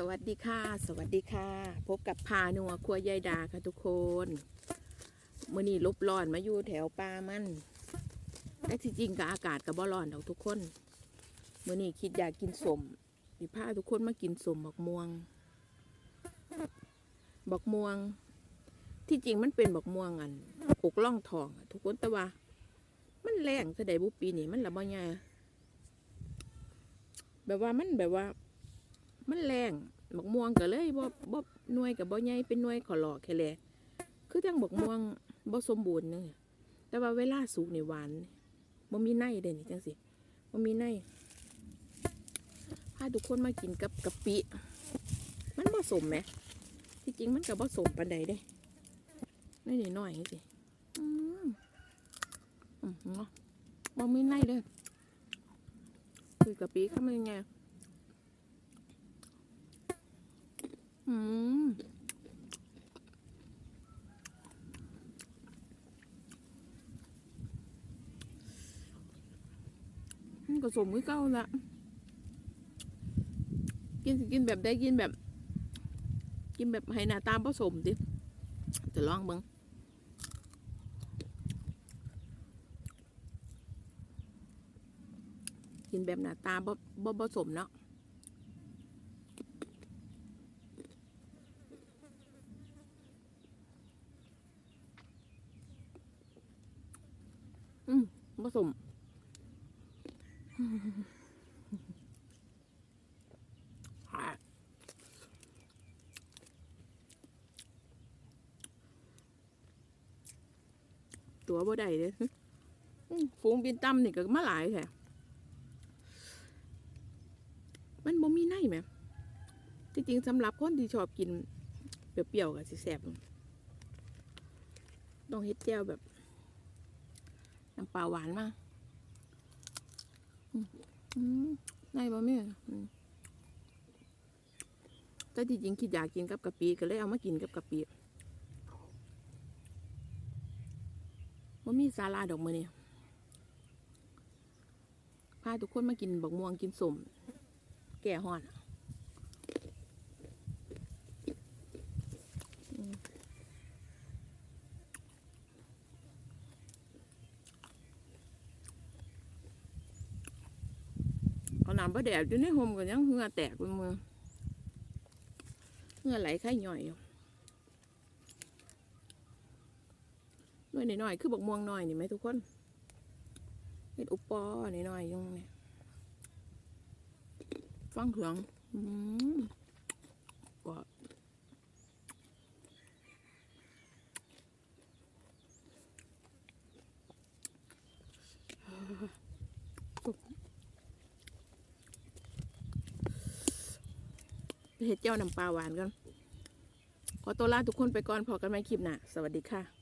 สวัสดีค่ะ สวัสดีค่ะ พบกับพานัวครัวยายดาค่ะทุกคนมื่อนี้ลบร้อนมาอยู่แถวป่ามันแต่ที่จริงกับอากาศกับบ่ร้อนดอกทุกคนมื่อนี้คิดอยากกินสมดิพาทุกคนมากินสมบักม่วงบักม่วง ที่จริงมันเป็นบักม่วงอันอกล่องทองทุกคนแต่ว่า มันแรงแสดบุปีนี่มันละบ่ใหญ่แบบว่ามันแบบว่า มันแรงบักม่วงก็เลยบ่บ่หน่วยกับบ่ใหญ่เป็นหน่วยขอหลอกแค่แลคือจังบักม่วงบ่สมบูรณ์เนึงแต่ว่าเวลาสุกนี่หวานบ่มีในเด้นี่จังสิบ่มีในพาทุกคนมากินกับกะปิ มันบ่สมไหมที่จริงมันก็บ่สมปานใดเด้นี่นิดหน่อยสิอืมอืมเนาะบ่มีในเลยคือกะปิเขามันยังไง อืมก็สมมือเก้าละกินสิกินแบบได้กินแบบ กินแบบให้หน้าตาผสมดิจะลองเบิงกินแบบหน้าตาบ่บ่ผสมเนาะ อืม ผสมตัวบ่ได้เลยอื้อฝูงบินตั้มนี่ก็มาหลายแท้มันบ่มีในแหมที่จริงสำหรับคนที่ชอบกิน เปรี้ยวๆกับสิแซ่บต้องเฮ็ดแจ่วแบบ น้ำปลาหวานมากในบ่มีอืมแต่ที่จริงคิดอยากกินกับกะปิก็เลยเอามากินกับกะปิว่ามีสาลาดอกมือเนี่ยพาทุกคนมากินบักม่วงกินสมแก่ห่อนอืมเอา น้ำบ่แดดอยู่ในห่มกันยังเหงื่อแตกไปมือเหงื่อไหลไข้ย่อยหน่อยหน่อยคือบอกม่วงหน่อยนี่ไหมทุกคนเห็ดอุปปอหน่อยหน่อยยังเนี่ยฟังเถืองอืมกรอบไป เห็ดเจ้าน้ำปลาหวานกันขอตัวลาทุกคนไปก่อนพอกันไม่คลิปหน้าสวัสดีค่ะ